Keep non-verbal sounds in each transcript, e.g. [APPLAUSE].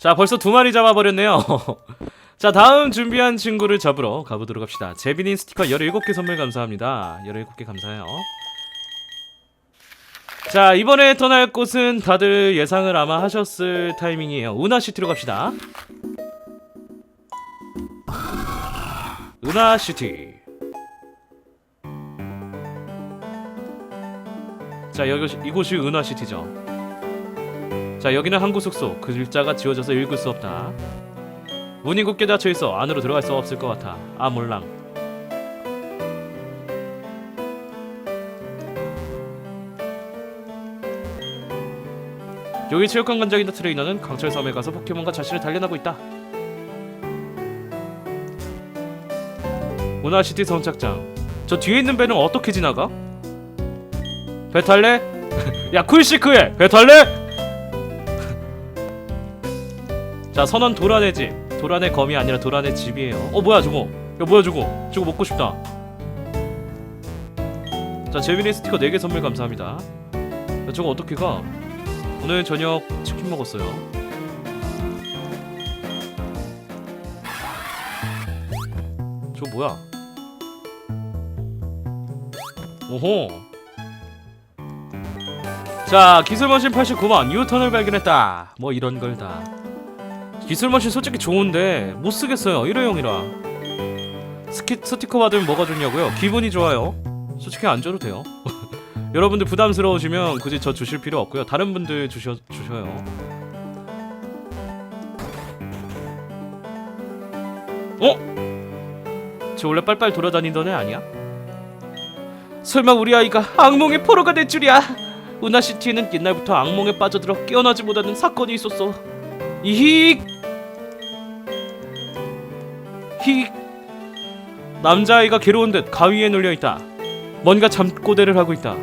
자 벌써 두 마리 잡아버렸네요. [LAUGHS] 자 다음 준비한 친구를 잡으러 가보도록 합시다. 제비닌 스티커 17개 선물 감사합니다. 17개 감사해요. 자 이번에 떠날 곳은 다들 예상을 아마 하셨을 타이밍이에요. 은하시티로 갑시다. [LAUGHS] 은하시티. 자 여기 이곳이 은하시티죠 자 여기는 항구 숙소. 그 글자가 지워져서 읽을 수 없다. 문이 굳게 닫혀 있어. 안으로 들어갈 수 없을 것 같아. 아 몰랑. 여기 체육관 관장인 트레이너는 강철 섬에 가서 포켓몬과 자신을 단련하고 있다. 문화시티 선착장. 저 뒤에 있는 배는 어떻게 지나가? 배 탈래? [LAUGHS] 야 쿨시크해! 배 탈래? 자 선원 도란의 집. 도란의 검이 아니라 도란의 집이에요. 어 뭐야 저거? 야 뭐야 저거? 저거 먹고 싶다. 자 재민이 스티커 4개 선물 감사합니다. 야 저거 어떻게 가? 오늘 저녁 치킨 먹었어요. 저거 뭐야? 오호. 자 기술머신 89만 뉴턴을 발견했다. 뭐 이런 걸 다 기술머신 솔직히 좋은데 못 쓰겠어요. 일회용이라. 스키, 스티커 받으면 뭐가 좋냐고요? 기분이 좋아요. 솔직히 안 줘도 돼요. [LAUGHS] 여러분들 부담스러우시면 굳이 저 주실 필요 없고요. 다른 분들 주셔, 주셔요. 어? 저 원래 빨빨 돌아다니던 애 아니야? 설마 우리 아이가 악몽의 포로가 될 줄이야? 우나시티는 옛날부터 악몽에 빠져들어 깨어나지 못하는 사건이 있었어. 이익 히 남자아이가 괴로운 듯 가위에 눌려 있다. 뭔가 잠꼬대를 하고 있다.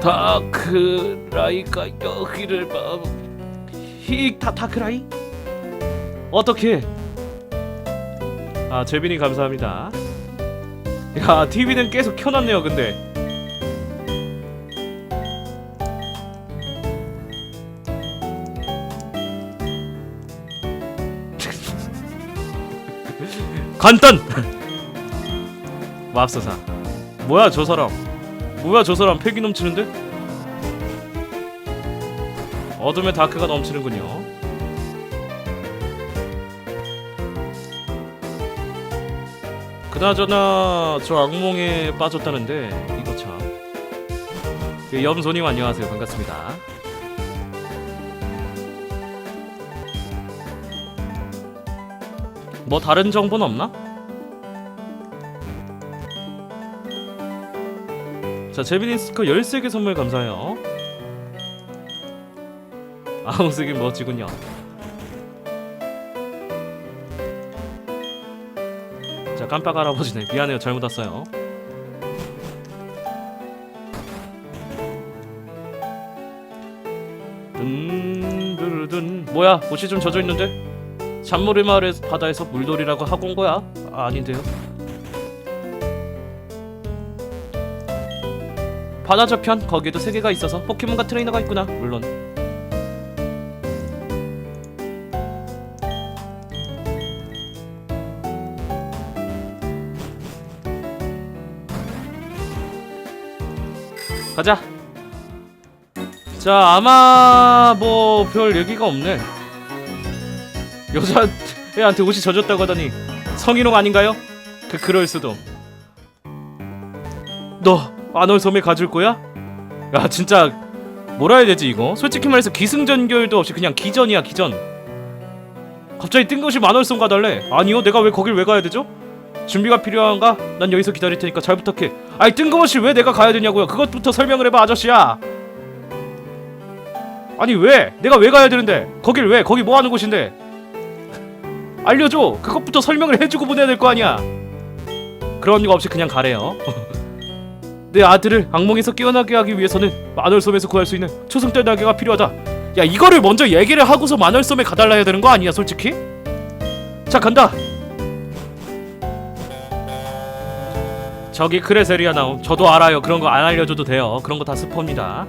다크라이가 여기를 봐. 히다 다크라이? 어떻게? 아 재빈이 감사합니다. 야 TV는 계속 켜놨네요. 근데 간단. 맙소사. 뭐야 저 사람? 뭐야 저 사람? 패기 넘치는데? 어둠의 다크가 넘치는군요. 그나저나 저 악몽에 빠졌다는데 이거 참. 예, 염소님 안녕하세요. 반갑습니다 뭐 다른 정보는 없나? 자 제비닌 스티커 13개 선물 감사해요. [LAUGHS] 아무 쓰긴 멋지군요. 자 깜빡 할아버지네. 미안해요. 잘못 왔어요. 든드르든 뭐야? 옷이 좀 젖어 있는데? 잔모리 마을의 바다에서 물놀이라고 하고 온 거야? 아, 아닌데요. 바다 저편 거기에도 세 개가 있어서 포켓몬과 트레이너가 있구나. 물론. 가자. 자, 아마 뭐 별 얘기가 없네. 여자애한테 옷이 젖었다고 하더니 성희롱 아닌가요? 그 그럴 수도. 너 안월 섬에 가줄 거야? 야 진짜 뭐라 해야 되지 이거? 솔직히 말해서 기승전결도 없이 그냥 기전이야 기전. 갑자기 뜬금없이 만월섬 가달래. 아니요 내가 왜 거길 왜 가야 되죠? 준비가 필요한가? 난 여기서 기다릴 테니까 잘 부탁해. 아이 뜬금없이 왜 내가 가야 되냐고요? 그것부터 설명을 해봐 아저씨야. 아니 왜? 내가 왜 가야 되는데? 거길 왜? 거기 뭐 하는 곳인데? 알려줘. 그것부터 설명을 해주고 보내야 될 거 아니야. 그런 거 없이 그냥 가래요. [LAUGHS] 내 아들을 악몽에서 깨어나게 하기 위해서는 만월섬에서 구할 수 있는 초승달 날개가 필요하다. 야 이거를 먼저 얘기를 하고서 만월섬에 가달라 해야 되는 거 아니야 솔직히? 자 간다. 저기 크레세리아 나옴. 저도 알아요. 그런 거 안 알려줘도 돼요. 그런 거 다 스포입니다.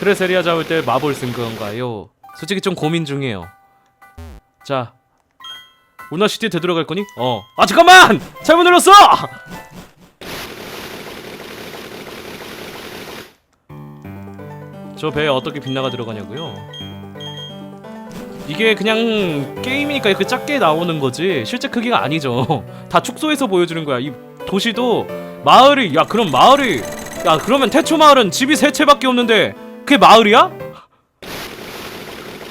크레세리아 잡을 때 마볼 쓴 건가요? 솔직히 좀 고민 중이에요. 자, 우나시티에 되돌아갈 거니? 어. 아 잠깐만! 잘못 눌렀어! 저 배에 어떻게 빛나가 들어가냐고요? 이게 그냥 게임이니까 이렇게 작게 나오는 거지 실제 크기가 아니죠. 다 축소해서 보여주는 거야. 이 도시도 마을이 야 그럼 마을이 야 그러면 태초 마을은 집이 세 채밖에 없는데 그게 마을이야?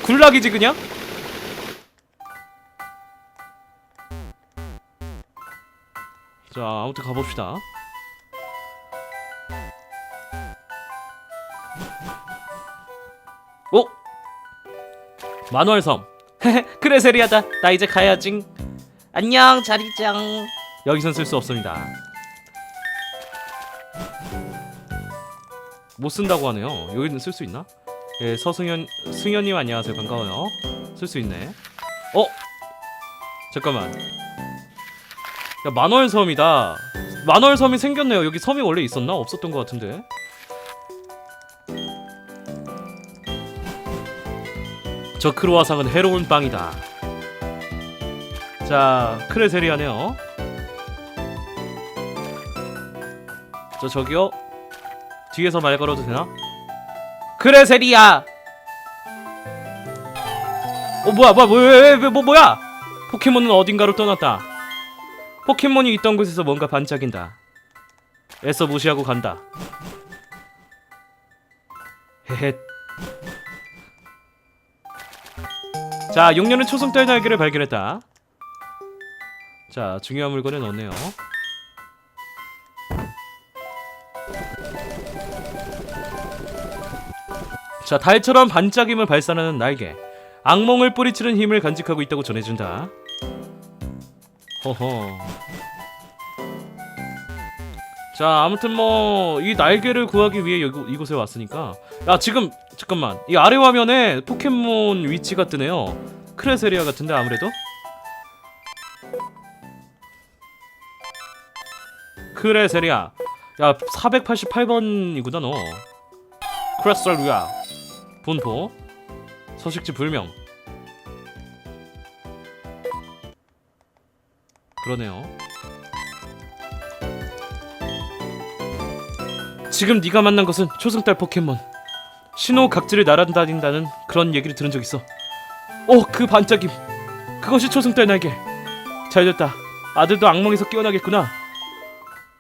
굴락이지 그냥? 자 아무튼 가봅시다. 어? 만월섬. [LAUGHS] 그래 세리하다. 나 이제 가야지. 안녕 자리짱. 여기선 쓸 수 없습니다. 못 쓴다고 하네요. 여기는 쓸 수 있나? 예, 서승현 승현님 안녕하세요. 반가워요. 쓸 수 있네. 어? 잠깐만. 야 만월 섬이다. 만월 섬이 생겼네요. 여기 섬이 원래 있었나? 없었던 것 같은데. 저 크로아상은 해로운 빵이다. 자, 크레세리아네요. 저 저기요. 뒤에서 말 걸어도 되나? 크레세리아. 어 뭐야 뭐야 뭐야 뭐 뭐야? 포켓몬은 어딘가로 떠났다. 포켓몬이 있던 곳에서 뭔가 반짝인다. 애써 무시하고 간다. 헤헤. 자, 용녀는 초승달 날개를 발견했다. 자, 중요한 물건은 없네요. 자, 달처럼 반짝임을 발산하는 날개. 악몽을 뿌리치는 힘을 간직하고 있다고 전해준다. 허허. 자, 아무튼 뭐 이 날개를 구하기 위해 여기, 이곳에 왔으니까. 야, 지금 잠깐만. 이 아래 화면에 포켓몬 위치가 뜨네요. 크레세리아 같은데 아무래도. 크레세리아. 야, 488번이구나 너. 크레세리아. 분포. 서식지 불명. 그러네요. 지금 네가 만난 것은 초승달 포켓몬. 신호 각지를 날아다닌다는 그런 얘기를 들은 적 있어. 오, 그 반짝임. 그것이 초승달 날개. 잘 됐다. 아들도 악몽에서 깨어나겠구나.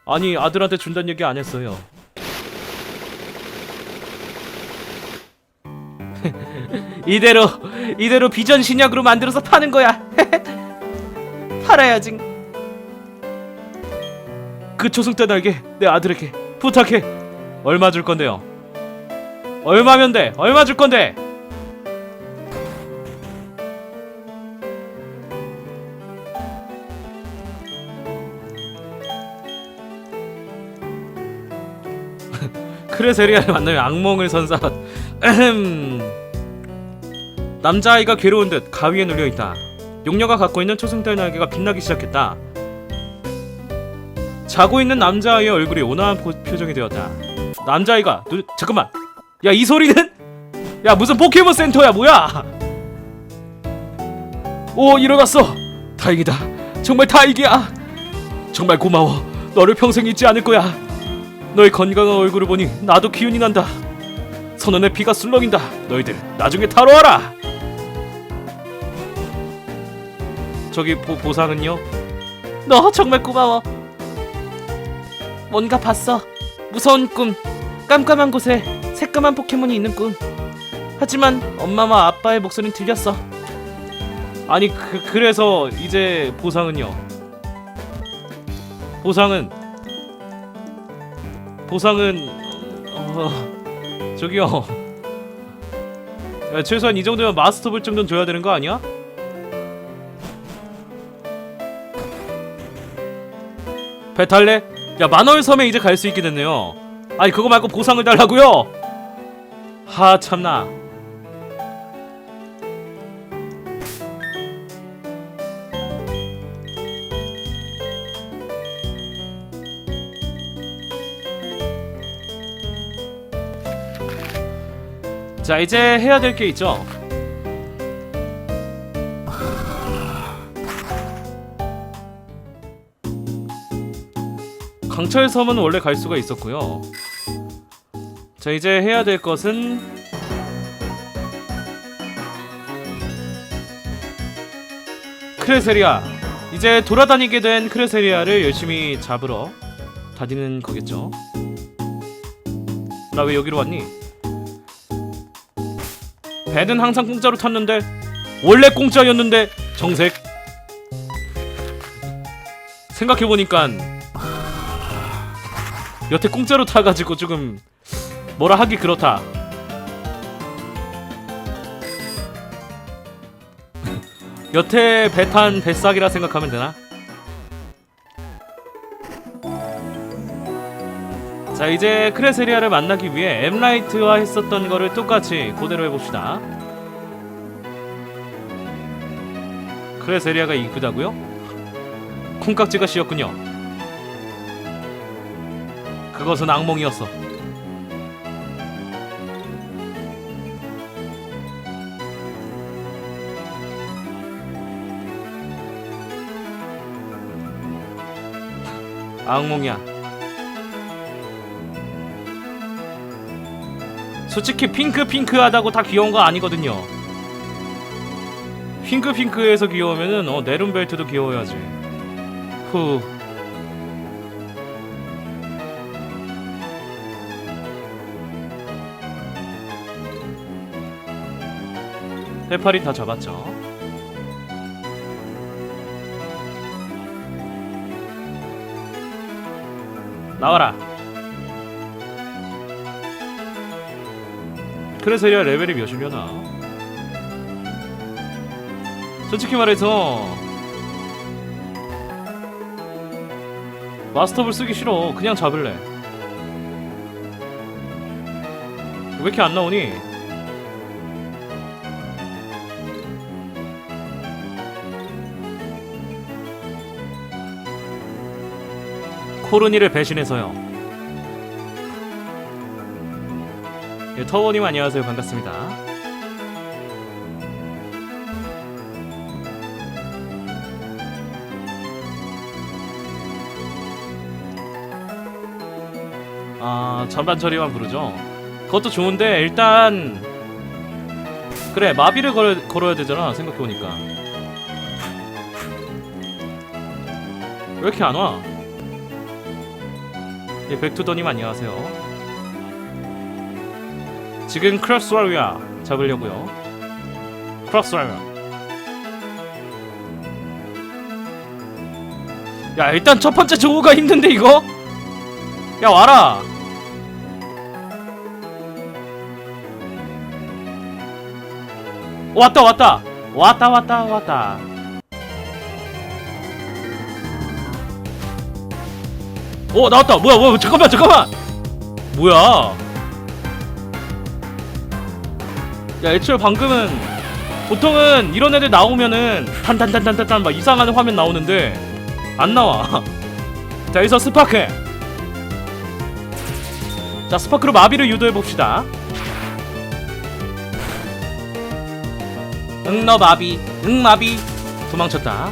아니, 아들한테 준다는 얘기 안 했어요. 이대로 이대로 비전 신약으로 만들어서 파는 거야. [LAUGHS] 팔아야지. 그 초승달 날개 내 아들에게 부탁해. 얼마 줄 건데요? 얼마면 돼? 얼마 줄 건데? [LAUGHS] 크레세리아를 만나면 악몽을 선사. [CLEARS THROAT] 남자아이가 괴로운 듯 가위에 눌려 있다. 용녀가 갖고 있는 초승달 날개가 빛나기 시작했다. 자고 있는 남자아이의 얼굴이 온화한 보- 표정이 되었다. 남자아이가 눈 잠깐만. 야 이 소리는? 야 무슨 포켓몬 센터야 뭐야? 오 일어났어. 다행이다. 정말 다행이야. 정말 고마워. 너를 평생 잊지 않을 거야. 너의 건강한 얼굴을 보니 나도 기운이 난다. 선원의 피가 술렁인다. 너희들 나중에 타러 와라. 저기 보, 보상은요? 너 정말 고마워. 뭔가 봤어. 무서운 꿈. 깜깜한 곳에 새까만 포켓몬이 있는 꿈. 하지만 엄마와 아빠의 목소리는 들렸어. 아니 그, 그래서 이제 보상은요? 보상은 보상은 어, 저기요. 야, 최소한 이 정도면 마스터볼 정도는 줘야 되는 거 아니야? 배 탈래? 야 만월 섬에 이제 갈 수 있게 됐네요. 아니 그거 말고 보상을 달라고요? 하 참나. 자 이제 해야 될 게 있죠. 강철 섬은 원래 갈 수가 있었고요. 자 이제 해야 될 것은 크레세리아. 이제 돌아다니게 된 크레세리아를 열심히 잡으러 다니는 거겠죠. 나 왜 여기로 왔니? 배는 항상 공짜로 탔는데 원래 공짜였는데 정색. 생각해 보니까 여태 공짜로 타가지고 조금 뭐라 하기 그렇다. 여태 배탄 뱃삭이라 생각하면 되나? 자 이제 크레세리아를 만나기 위해 엠라이트와 했었던 거를 똑같이 그대로 해봅시다 크레세리아가 이쁘다고요? 콩깍지가 씌었군요 그것은 악몽이었어 악몽이야 솔직히 핑크 핑크하다고 다 귀여운 거 아니거든요. 핑크 핑크해서 귀여우면은 어 네름벨트도 귀여워야지. 후. 해파리 다 잡았죠. 나와라. 그래서야 레벨이 몇이려나 솔직히 말해서 마스터볼 쓰기 싫어 그냥 잡을래 왜 이렇게 안 나오니? 코르니를 배신해서요 예, 터원님 안녕하세요 반갑습니다. 아 전반 처리만 부르죠. 그것도 좋은데 일단 그래 마비를 걸어, 걸어야 되잖아 생각해보니까 왜 이렇게 안 와? 예 백투더님 안녕하세요. 지금 크로스와리아 잡으려고요. 크로스와리아. 야 일단 첫 번째 조우가 힘든데 이거? 야 와라. 왔다 왔다 왔다 왔다 왔다. 오 나왔다. 뭐야 뭐야 잠깐만 잠깐만. 뭐야? 야 애초에 방금은 보통은 이런 애들 나오면은 탄탄탄탄탄탄 막 이상한 화면 나오는데 안 나와. [LAUGHS] 자 여기서 스파크. 자 스파크로 마비를 유도해 봅시다. 응너 마비. 응 마비. 도망쳤다.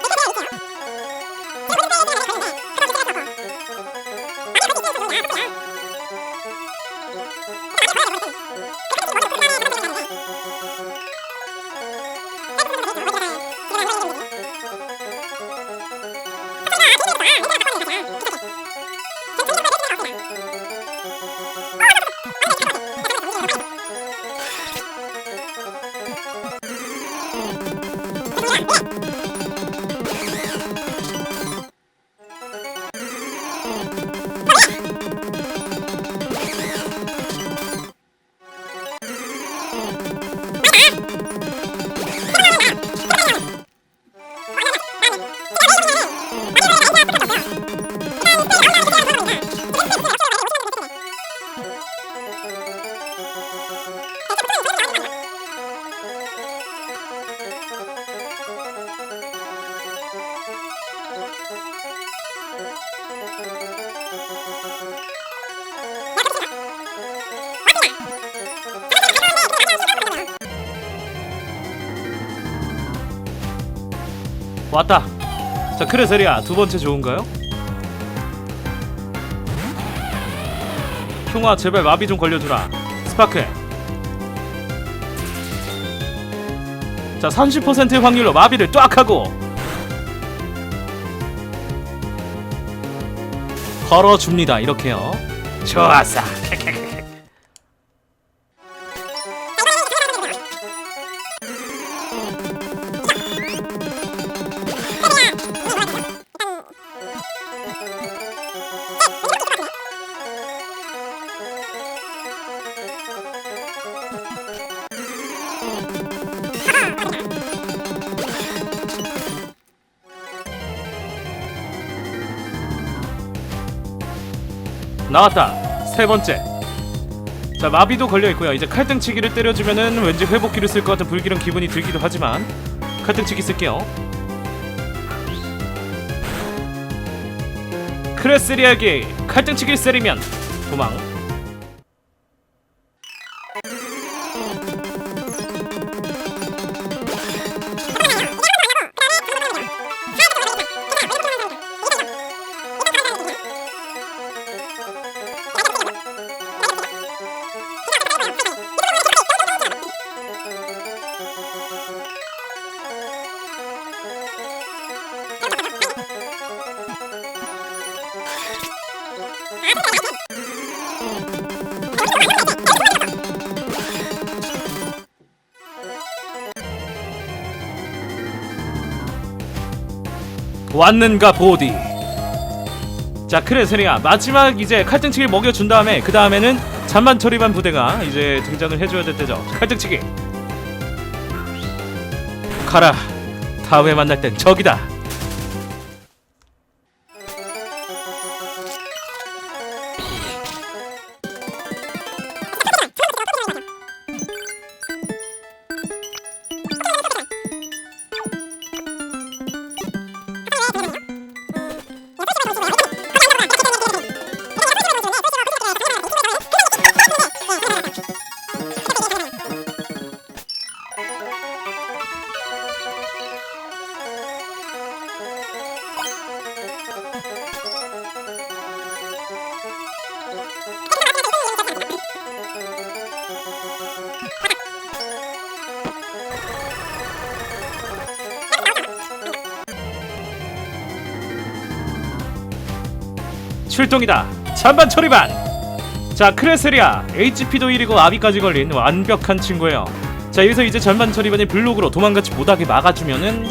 크레세리아 두 번째 좋은가요? 흉아 제발 마비 좀 걸려주라. 스파크. 자 30%의 확률로 마비를 딱 하고 걸어줍니다. 이렇게요. 좋았어. 나왔다. 세 번째. 자 마비도 걸려 있고요. 이제 칼등치기를 때려주면은 왠지 회복기를 쓸 것 같은 불길한 기분이 들기도 하지만 칼등치기 쓸게요. 크레스리아기 칼등치기를 때리면 도망. 왔는가 보디. 자 크레세리아 마지막 이제 칼등치기를 먹여준 다음에 그 다음에는 잔만 처리반 부대가 이제 등장을 해줘야 될 때죠. 칼등치기. 가라. 다음에 만날 땐 적이다. 출동이다. 잔반 처리반. 자 크레세리아 HP도 1이고 아비까지 걸린 완벽한 친구예요. 자 여기서 이제 잔반 처리반이 블록으로 도망가지 못하게 막아주면은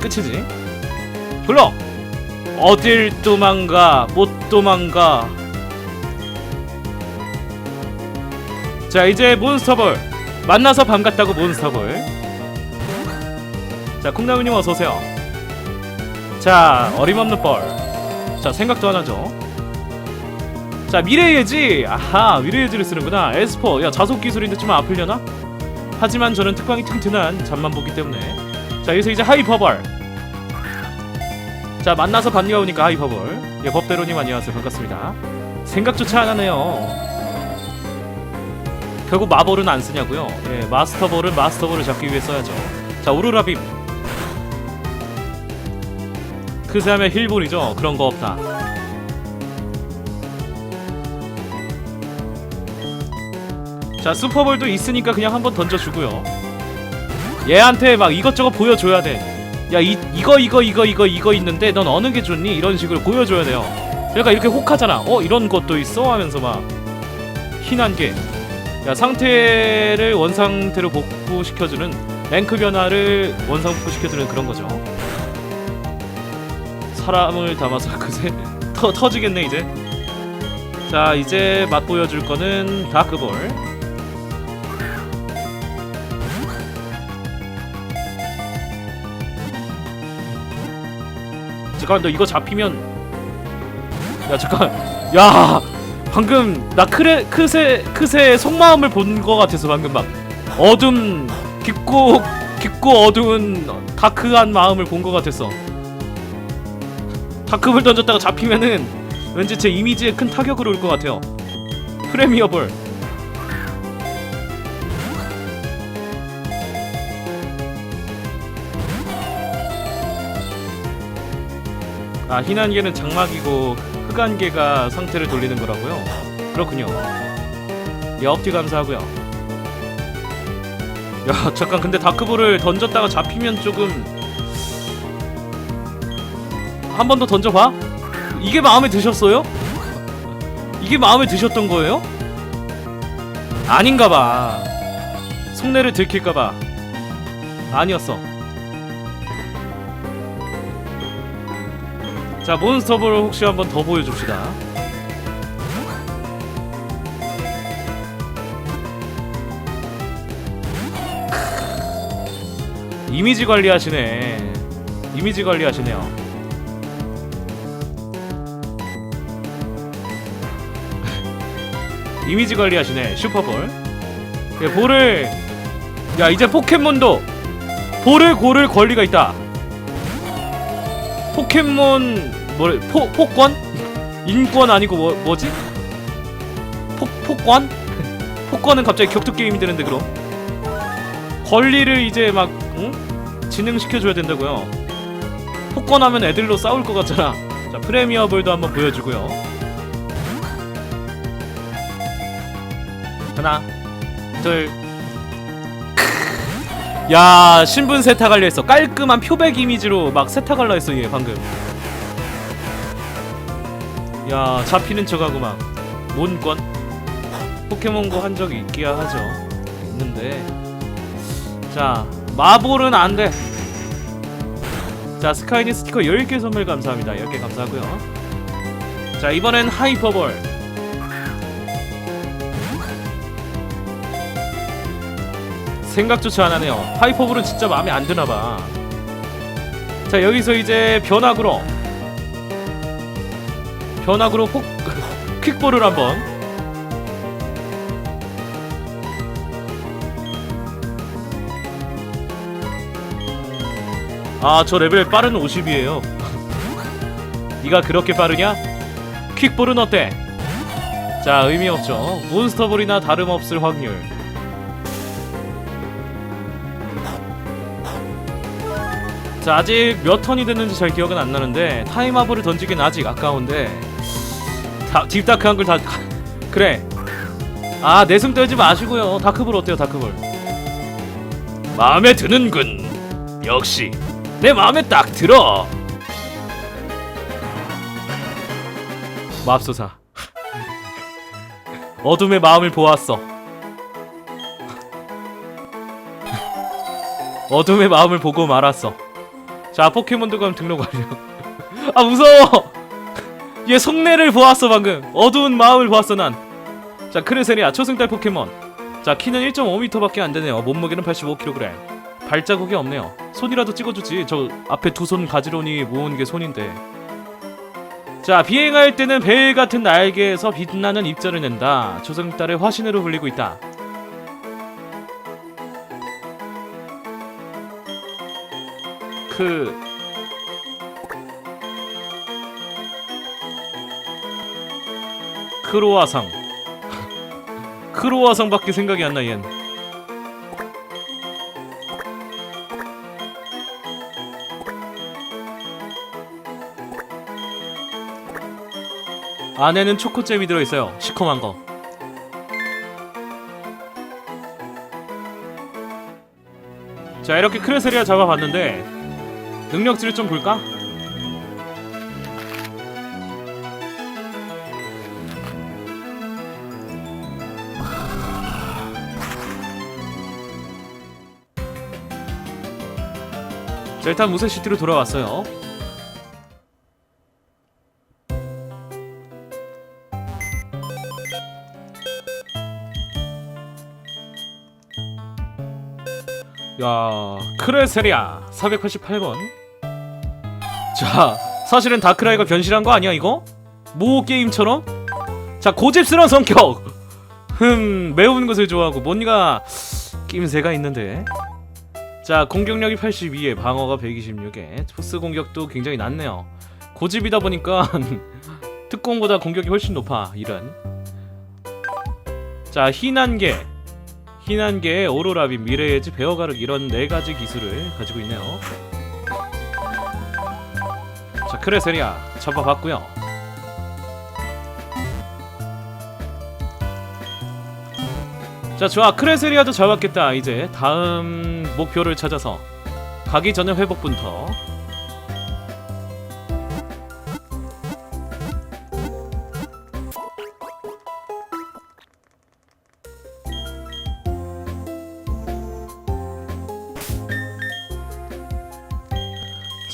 끝이지. 블록 어딜 도망가 못 도망가. 자 이제 몬스터볼 만나서 반갑다고 몬스터볼. 자 콩나물님 어서 오세요. 자 어림없는 뻘. 자 생각도 안 하죠. 자 미래예지. 아하 미래예지를 쓰는구나. 에스퍼 야 자속 기술인데 좀 아플려나? 하지만 저는 특광이 튼튼한 잠만 보기 때문에. 자 여기서 이제 하이퍼벌. 자 만나서 반가우니까 하이퍼볼 예 법대로님 안녕하세요. 반갑습니다. 생각조차 안 하네요. 결국 마볼은 안 쓰냐고요? 예 마스터볼은 마스터볼을 잡기 위해 써야죠. 자 오로라빔 크세하면 힐볼이죠. 그런 거 없다. 자 슈퍼볼도 있으니까 그냥 한번 던져주고요. 얘한테 막 이것저것 보여줘야 돼 야 이, 이거 이거 이거 이거 이거 있는데 넌 어느 게 좋니? 이런 식으로 보여줘야 돼요. 그러니까 이렇게 혹하잖아. 어 이런 것도 있어? 하면서 막 희난 게야 상태를 원상태로 복구시켜주는 랭크 변화를 원상 복구시켜주는 그런 거죠 사람을 담아서 [LAUGHS] 그새 터, 터지겠네 이제. 자 이제 맛보여줄 거는 다크볼. 잠깐 너 이거 잡히면 야 잠깐 야 방금 나 크레 크세 크세의 속마음을 본 거 같아서 방금 막 어둠 깊고 깊고 어두운 다크한 마음을 본 거 같았어 다크볼 던졌다가 잡히면은 왠지 제 이미지에 큰 타격을 올것 같아요 프레미어 볼 아 흰안개는 장막이고 흑안개가 상태를 돌리는 거라고요? 그렇군요. 예, 업티 감사하고요. 야 잠깐 근데 다크볼을 던졌다가 잡히면 조금 한 번 더 던져봐. 이게 마음에 드셨어요? 이게 마음에 드셨던 거예요? 아닌가봐. 속내를 들킬까봐. 아니었어. 자 몬스터볼 혹시 한번 더 보여줍시다 이미지 관리하시네 이미지 관리하시네요 이미지 관리하시네 슈퍼볼 예, 볼을 야 이제 포켓몬도 볼을 고를 권리가 있다 포켓몬 뭐 포, 폭권? 인권 아니고 뭐, 뭐지? 폭, 폭권? 폭권은 갑자기 격투 게임이 되는데 그럼 권리를 이제 막 응? 진행시켜줘야 된다고요 폭권하면 애들로 싸울 것 같잖아 자 프레미어볼도 한번 보여주고요 하나 둘. 야 신분 세탁 하려 했어. 깔끔한 표백 이미지로 막 세탁하려 했어 얘 방금. 야 잡히는 척하고 막 몬권? 포켓몬고 한 적이 있기야 하죠. 있는데. 자 마볼은 안 돼. 자 스카이니 스티커 10개 선물 감사합니다. 10개 감사하고요. 자 이번엔 하이퍼볼 생각조차 안 하네요. 하이퍼볼은 진짜 마음에 안 드나봐. 자 여기서 이제 변화구로 변화구로 폭 퀵볼을 [LAUGHS] 한번 아 저 레벨 빠른 50이에요 네가 [LAUGHS] 그렇게 빠르냐? 퀵볼은 어때? 자 의미 없죠 몬스터볼이나 다름없을 확률 자 아직 몇 턴이 됐는지 잘 기억은 안 나는데 타임아블을 던지긴 아직 아까운데. 다, 딥다크한 걸 다 그래. 아 내숭 떨지 마시고요. 다크볼 어때요 다크볼? 마음에 드는군. 역시 내 마음에 딱 들어. 맙소사. [LAUGHS] 어둠의 마음을 보았어. [LAUGHS] 어둠의 마음을 보고 말았어 자 포켓몬도 그럼 등록 완료. [LAUGHS] 아 무서워! [LAUGHS] 얘 속내를 보았어 방금. 어두운 마음을 보았어 난자 크레세리아 초승달 포켓몬. 자 키는 1.5m밖에 안 되네요. 몸무게는 85kg 발자국이 없네요. 손이라도 찍어주지. 저 앞에 두 손 가지런히 모은 게 손인데. 자 비행할 때는 벨 같은 날개에서 빛나는 입자를 낸다. 초승달의 화신으로 불리고 있다 그 크로아상 [LAUGHS] 크로아상밖에 생각이 안 나 얜. 안에는 초코잼이 들어있어요. 시커먼거 자 이렇게 크레세리아 잡아봤는데 능력치를 좀 볼까? 자 일단 무쇠시티로 돌아왔어요 야 크레세리아 488번 자 사실은 다크라이가 변신한 거 아니야 이거? 모 게임처럼? 자 고집스러운 성격! 흠 매운 것을 좋아하고 뭔가 낌새가 있는데. 자 공격력이 82에 방어가 126에. 토스 공격도 굉장히 낮네요. 고집이다 보니까 [LAUGHS] 특공보다 공격이 훨씬 높아 이런. 자 흰안개 흰안개 오로라비 미래의지 베어가륵 이런 네 가지 기술을 가지고 있네요 자 크레세리아 잡아봤고요. 자 좋아. 크레세리아도 잡았겠다. 이제 다음 목표를 찾아서 가기 전에 회복부터.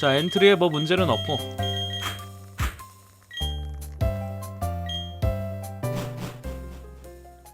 자 엔트리에 뭐 문제는 없고